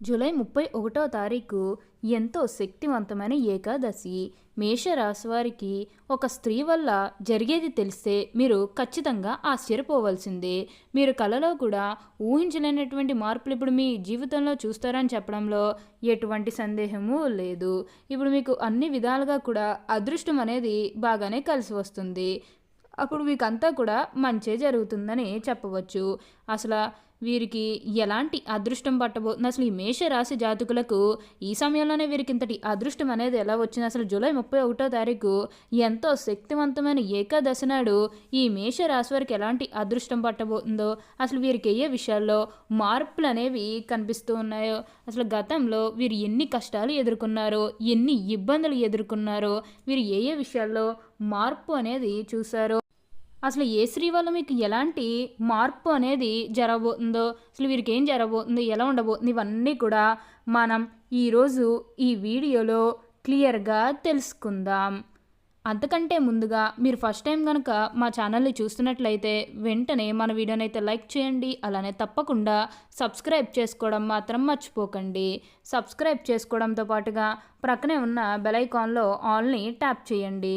July ముప్పై ఒకటో తారీఖు ఎంతో శక్తివంతమైన ఏకాదశి. మేషరాశివారికి ఒక స్త్రీ వల్ల జరిగేది తెలిస్తే మీరు ఖచ్చితంగా ఆశ్చర్యపోవాల్సిందే. మీరు కలలో కూడా ఊహించలేనటువంటి మార్పులు ఇప్పుడు మీ జీవితంలో చూస్తారని చెప్పడంలో ఎటువంటి సందేహము లేదు. ఇప్పుడు మీకు అన్ని విధాలుగా కూడా అదృష్టం అనేది బాగానే కలిసి వస్తుంది. అప్పుడు మీకు అంతా కూడా మంచే జరుగుతుందని చెప్పవచ్చు. అసలు వీరికి ఎలాంటి అదృష్టం పట్టబోతుంది? అసలు ఈ మేషరాశి జాతకులకు ఈ సమయంలోనే వీరికి ఇంతటి అదృష్టం అనేది ఎలా వచ్చింది? అసలు జూలై ముప్పై ఒకటో తారీఖు ఎంతో శక్తివంతమైన ఏకాదశి నాడు ఈ మేషరాశి వారికి ఎలాంటి అదృష్టం పట్టబోతుందో అసలు వీరికి అయ్యే విషయాల్లో మార్పులు అనేవి కనిపిస్తూ ఉన్నాయో అసలు గతంలో వీరు ఎన్ని కష్టాలు ఎదుర్కొన్నారో ఎన్ని ఇబ్బందులు ఎదుర్కొన్నారో వీరు ఏ ఏ విషయాల్లో మార్పు అనేది చూశారో అసలు ఏ స్త్రీ వల్ల మీకు ఎలాంటి మార్పు అనేది జరగబోతుందో అసలు వీరికి ఏం జరగబోతుందో ఎలా ఉండబోతుంది ఇవన్నీ కూడా మనం ఈరోజు ఈ వీడియోలో క్లియర్గా తెలుసుకుందాం. అంతకంటే ముందుగా మీరు ఫస్ట్ టైం కనుక మా ఛానల్ని చూస్తున్నట్లయితే వెంటనే మన వీడియోని అయితే లైక్ చేయండి అలానే తప్పకుండా సబ్స్క్రైబ్ చేసుకోవడం మాత్రం మర్చిపోకండి. సబ్స్క్రైబ్ చేసుకోవడంతో పాటుగా ప్రక్కనే ఉన్న బెల్ ఐకాన్లో ఆల్ని ట్యాప్ చేయండి.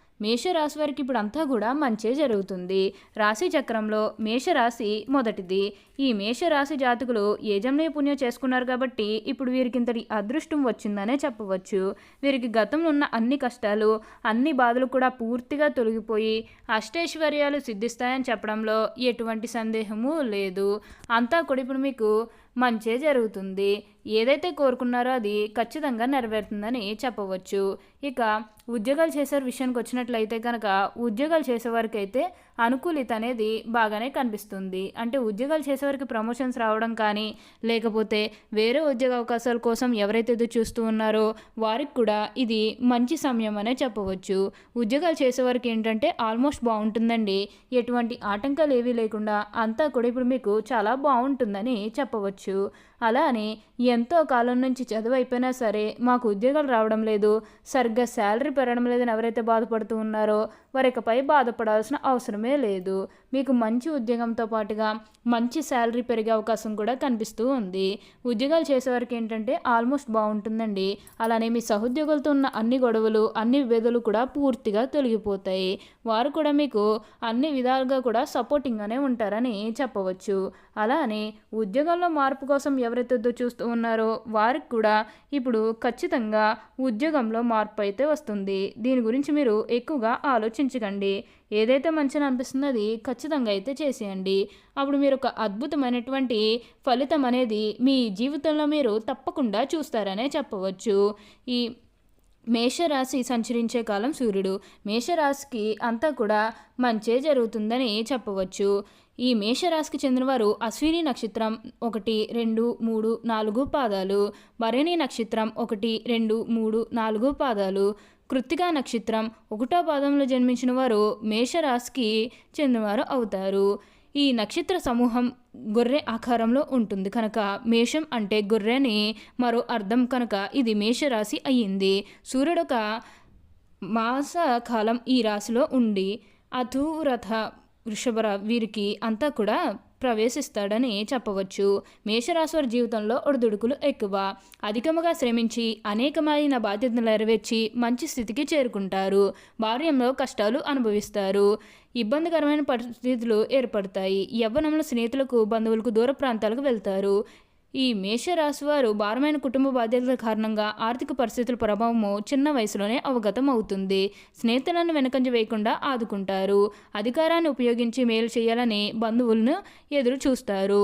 మేషరాశి వారికి ఇప్పుడు అంతా కూడా మంచే జరుగుతుంది. రాశి చక్రంలో మేషరాశి మొదటిది. ఈ మేషరాశి జాతకులు ఏజమ్నే పుణ్యం చేసుకున్నారు కాబట్టి ఇప్పుడు వీరికి ఇంతటి అదృష్టం వచ్చిందనే చెప్పవచ్చు. వీరికి గతంలో ఉన్న అన్ని కష్టాలు అన్ని బాధలు కూడా పూర్తిగా తొలగిపోయి అష్టైశ్వర్యాలు సిద్ధిస్తాయని చెప్పడంలో ఎటువంటి సందేహము లేదు. అంతా కూడా ఇప్పుడు మీకు మంచే జరుగుతుంది. ఏదైతే కోరుకున్నారో అది ఖచ్చితంగా నెరవేరుతుందని చెప్పవచ్చు. ఇక ఉద్యోగాలు చేసే విషయానికి వచ్చినట్లయితే కనుక ఉద్యోగాలు చేసేవారికైతే అనుకూలిత అనేది బాగానే కనిపిస్తుంది. అంటే ఉద్యోగాలు చేసేవారికి ప్రమోషన్స్ రావడం కానీ లేకపోతే వేరే ఉద్యోగ అవకాశాల కోసం ఎవరైతే ఎదురు చూస్తూ ఉన్నారో వారికి కూడా ఇది మంచి సమయం అనే చెప్పవచ్చు. ఉద్యోగాలు చేసేవారికి ఏంటంటే ఆల్మోస్ట్ బాగుంటుందండి. ఎటువంటి ఆటంకాలు ఏవీ లేకుండా అంతా కూడా ఇప్పుడు మీకు చాలా బాగుంటుందని చెప్పవచ్చు. అలానే ఎంతో కాలం నుంచి చదువు అయిపోయినా సరే మాకు ఉద్యోగాలు రావడం లేదు సరిగ్గా శాలరీ పెరగడం లేదని ఎవరైతే బాధపడుతూ ఉన్నారో వారికపై బాధపడాల్సిన అవసరమే లేదు. మీకు మంచి ఉద్యోగంతో పాటుగా మంచి శాలరీ పెరిగే అవకాశం కూడా కనిపిస్తూ ఉంది. ఉద్యోగాలు చేసేవారికి ఏంటంటే ఆల్మోస్ట్ బాగుంటుందండి. అలానే మీ సహోద్యోగులతో ఉన్న అన్ని గొడవలు అన్ని విభేదాలు కూడా పూర్తిగా తొలగిపోతాయి. వారు కూడా మీకు అన్ని విధాలుగా కూడా సపోర్టింగ్గానే ఉంటారని చెప్పవచ్చు. అలానే ఉద్యోగంలో మార్పు కోసం ఎవరైతే చూస్తూ ఉన్నారో వారికి కూడా ఇప్పుడు ఖచ్చితంగా ఉద్యోగంలో మార్పు అయితే వస్తుంది. దీని గురించి మీరు ఎక్కువగా ఆలోచించకండి. ఏదైతే మంచిగా అనిపిస్తుందో అది ఖచ్చితంగా అయితే చేసేయండి. అప్పుడు మీరు ఒక అద్భుతమైనటువంటి ఫలితం అనేది మీ జీవితంలో మీరు తప్పకుండా చూస్తారనే చెప్పవచ్చు. ఈ మేషరాశి సంచరించే కాలం సూర్యుడు. మేషరాశికి అంతా కూడా మంచే జరుగుతుందని చెప్పవచ్చు. ఈ మేషరాశికి చెందినవారు అశ్విని నక్షత్రం ఒకటి రెండు మూడు నాలుగు పాదాలు. భరణి నక్షత్రం ఒకటి రెండు మూడు నాలుగు పాదాలు. కృత్తికా నక్షత్రం ఒకటో పాదంలో జన్మించిన వారు మేషరాశికి చెందినవారు అవుతారు. ఈ నక్షత్ర సమూహం గొర్రె ఆకారంలో ఉంటుంది. కనుక మేషం అంటే గొర్రెని. మరో అర్థం కనుక ఇది మేషరాశి అయ్యింది. సూర్యుడొక మాసకాలం ఈ రాశిలో ఉండి అధూరథ వృషభర వీరికి అంతా కూడా ప్రవేశిస్తాడని చెప్పవచ్చు. మేషరాశివారి జీవితంలో ఒడిదుడుకులు ఎక్కువ. అధికముగా శ్రమించి అనేకమైన బాధ్యతలు నెరవేర్చి మంచి స్థితికి చేరుకుంటారు. బాల్యంలో కష్టాలు అనుభవిస్తారు. ఇబ్బందికరమైన పరిస్థితులు ఏర్పడతాయి. యవ్వనంలో స్నేహితులకు బంధువులకు దూర ప్రాంతాలకు వెళ్తారు. ఈ మేషరాశి వారు భారమైన కుటుంబ బాధ్యతల కారణంగా ఆర్థిక పరిస్థితుల ప్రభావము చిన్న వయసులోనే అవగతం అవుతుంది స్నేహితులను వెనకంజ వేయకుండా ఆదుకుంటారు. అధికారాన్ని ఉపయోగించి మేలు చేయాలని బంధువులను ఎదురు చూస్తారు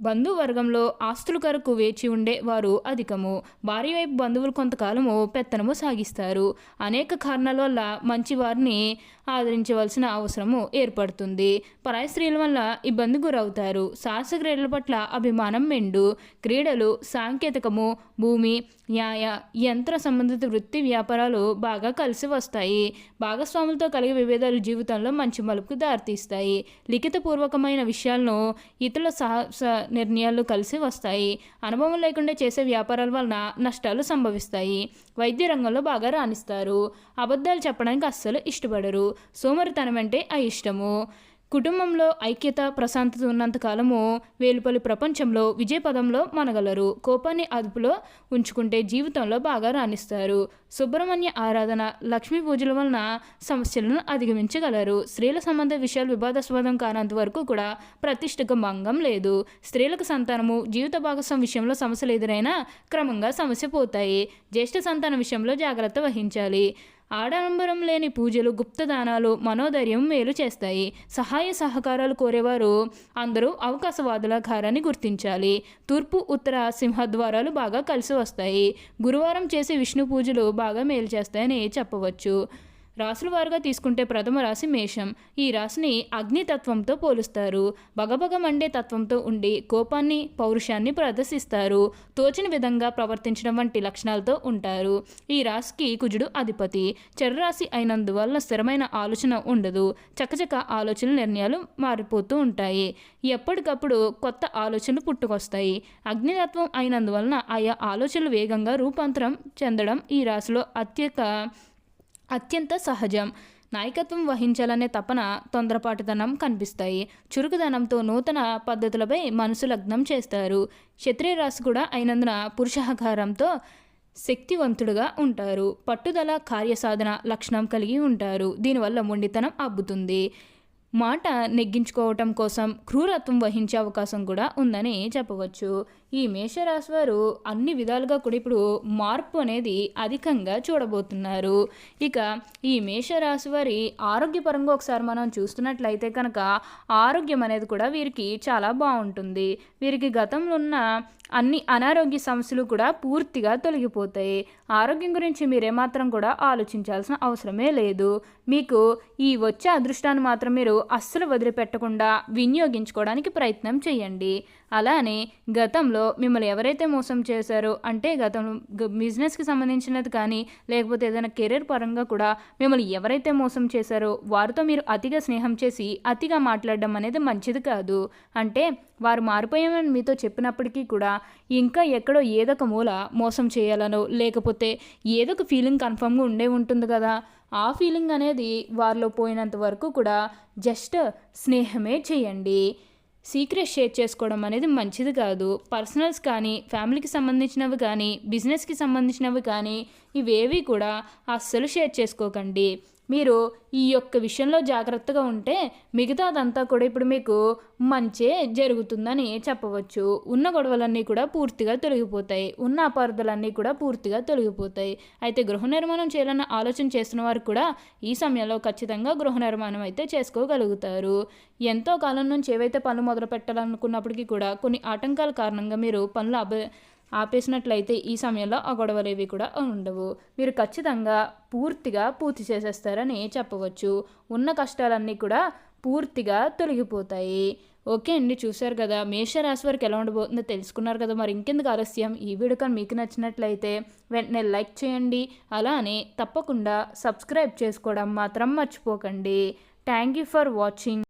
బంధువర్గంలో ఆస్తుల కొరకు వేచి ఉండే వారు అధికము. భార్య వైపు బంధువులు కొంతకాలము పెత్తనము సాగిస్తారు. అనేక కారణాల వల్ల మంచి వారిని ఆదరించవలసిన అవసరము ఏర్పడుతుంది. పరాయి స్త్రీల వల్ల ఇబ్బంది గురవుతారు. సాహస క్రీడల పట్ల అభిమానం మెండు. క్రీడలు సాంకేతికము భూమి న్యాయ యంత్ర సంబంధిత వృత్తి వ్యాపారాలు బాగా కలిసి వస్తాయి. భాగస్వాములతో కలిగే విభేదాలు జీవితంలో మంచి మలుపుకు దారితీస్తాయి. లిఖితపూర్వకమైన విషయాలను ఇతరుల సహ నిర్ణయాలు కలిసి వస్తాయి. అనుభవం లేకుండా చేసే వ్యాపారాల వలన నష్టాలు సంభవిస్తాయి. వైద్య రంగంలో బాగా రాణిస్తారు. అబద్ధాలు చెప్పడానికి అస్సలు ఇష్టపడరు. సోమరితనం అంటే అయిష్టము. కుటుంబంలో ఐక్యత ప్రశాంతత ఉన్నంత కాలము వేలుపల్లి ప్రపంచంలో విజయపదంలో మనగలరు. కోపాన్ని అదుపులో ఉంచుకుంటే జీవితంలో బాగా రాణిస్తారు. సుబ్రహ్మణ్య ఆరాధన లక్ష్మీ పూజల వలన సమస్యలను అధిగమించగలరు. స్త్రీల సంబంధ విషయాలు వివాదాస్పదం కానంత వరకు కూడా ప్రతిష్టకు భంగం లేదు. స్త్రీలకు సంతానము జీవిత భాగస్వామి విషయంలో సమస్యలు ఎదురైనా క్రమంగా సమస్య పోతాయి. జ్యేష్ఠ సంతానం విషయంలో జాగ్రత్త వహించాలి. ఆడంబరం లేని పూజలు గుప్తదానాలు మనోధైర్యం మేలు చేస్తాయి. సహాయ సహకారాలు కోరేవారు అందరూ అవకాశవాదుల ఘారాన్ని గుర్తించాలి. తూర్పు ఉత్తర సింహద్వారాలు బాగా కలిసి వస్తాయి. గురువారం చేసే విష్ణు పూజలు బాగా మేలు చేస్తాయని చెప్పవచ్చు. రాసుల వారుగా తీసుకుంటే ప్రథమ రాశి మేషం. ఈ రాశిని అగ్నితత్వంతో పోలుస్తారు. బగబగ మండే తత్వంతో ఉండి కోపాన్ని పౌరుషాన్ని ప్రదర్శిస్తారు. తోచిన విధంగా ప్రవర్తించడం వంటి లక్షణాలతో ఉంటారు. ఈ రాశికి కుజుడు అధిపతి. చెర్రాశి అయినందువల్ల స్థిరమైన ఆలోచన ఉండదు. చకచక ఆలోచన నిర్ణయాలు మారిపోతూ ఉంటాయి. ఎప్పటికప్పుడు కొత్త ఆలోచనలు పుట్టుకొస్తాయి. అగ్నితత్వం అయినందువలన ఆయా ఆలోచనలు వేగంగా రూపాంతరం చెందడం ఈ రాశిలో అత్యక అత్యంత సహజం. నాయకత్వం వహించాలనే తపన తొందరపాటుతనం కనిపిస్తాయి. చురుకుదనంతో నూతన పద్ధతులపై మనసు లగ్నం చేస్తారు. క్షత్రియ రాశి కూడా అయినందున పురుషాకారంతో శక్తివంతుడుగా ఉంటారు. పట్టుదల కార్యసాధన లక్షణం కలిగి ఉంటారు. దీనివల్ల మొండితనం అబ్బుతుంది. మాట నెగ్గించుకోవటం కోసం క్రూరత్వం వహించే అవకాశం కూడా ఉందని చెప్పవచ్చు. ఈ మేషరాశి వారు అన్ని విధాలుగా కూడా ఇప్పుడు మార్పు అనేది అధికంగా చూడబోతున్నారు. ఇక ఈ మేషరాశి వారి ఆరోగ్యపరంగా ఒకసారి మనం చూస్తున్నట్లయితే కనుక ఆరోగ్యం అనేది కూడా వీరికి చాలా బాగుంటుంది. వీరికి గతంలో ఉన్న అన్ని అనారోగ్య సమస్యలు కూడా పూర్తిగా తొలగిపోతాయి. ఆరోగ్యం గురించి మీరేమాత్రం కూడా ఆలోచించాల్సిన అవసరమే లేదు. మీకు ఈ వచ్చే అదృష్టాన్ని మాత్రం మీరు అస్సలు వదిలిపెట్టకుండా వినియోగించుకోవడానికి ప్రయత్నం చేయండి. అలానే గతంలో మిమ్మల్ని ఎవరైతే మోసం చేశారో అంటే గతంలో బిజినెస్కి సంబంధించినది కానీ లేకపోతే ఏదైనా కెరీర్ పరంగా కూడా మిమ్మల్ని ఎవరైతే మోసం చేశారో వారితో మీరు అతిగా స్నేహం చేసి అతిగా మాట్లాడడం అనేది మంచిది కాదు. అంటే వారు మారిపోయామని మీతో చెప్పినప్పటికీ కూడా ఇంకా ఎక్కడో ఏదొక మూల మోసం చేయాలనో లేకపోతే ఏదొక ఫీలింగ్ కన్ఫర్మ్గా ఉండే ఉంటుంది కదా ఆ ఫీలింగ్ అనేది వారిలో పోయినంత వరకు కూడా జస్ట్ స్నేహమే చేయండి. సీక్రెట్ షేర్ చేసుకోవడం అనేది మంచిది కాదు. పర్సనల్స్ కానీ ఫ్యామిలీకి సంబంధించినవి కానీ బిజినెస్కి సంబంధించినవి కానీ ఇవేవి కూడా అస్సలు షేర్ చేసుకోకండి. మీరు ఈ యొక్క విషయంలో జాగ్రత్తగా ఉంటే మిగతా అదంతా కూడా ఇప్పుడు మీకు మంచే జరుగుతుందని చెప్పవచ్చు. ఉన్న గొడవలన్నీ కూడా పూర్తిగా తొలగిపోతాయి. ఉన్న అపార్థలన్నీ కూడా పూర్తిగా తొలగిపోతాయి. అయితే గృహ నిర్మాణం చేయాలన్న ఆలోచన చేసిన వారు కూడా ఈ సమయంలో ఖచ్చితంగా గృహ నిర్మాణం అయితే చేసుకోగలుగుతారు. ఎంతో కాలం నుంచి ఏవైతే పనులు మొదలు పెట్టాలనుకున్నప్పటికీ కూడా కొన్ని ఆటంకాల కారణంగా మీరు పనులు అభ ఆపేసినట్లయితే ఈ సమయంలో ఆ గొడవలేవి కూడా ఉండవు. మీరు ఖచ్చితంగా పూర్తిగా పూర్తి చేసేస్తారని చెప్పవచ్చు. ఉన్న కష్టాలన్నీ కూడా పూర్తిగా తొలగిపోతాయి. ఓకే అండి చూశారు కదా. మేషరాశి వారికి ఎలా ఉండబోతుందో తెలుసుకున్నారు కదా. మరి ఇంకెందుకు ఆలస్యం? ఈ వీడియో కానీ మీకు నచ్చినట్లయితే వెంటనే లైక్ చేయండి. అలానే తప్పకుండా సబ్స్క్రైబ్ చేసుకోవడం మాత్రం మర్చిపోకండి. Thank you for watching.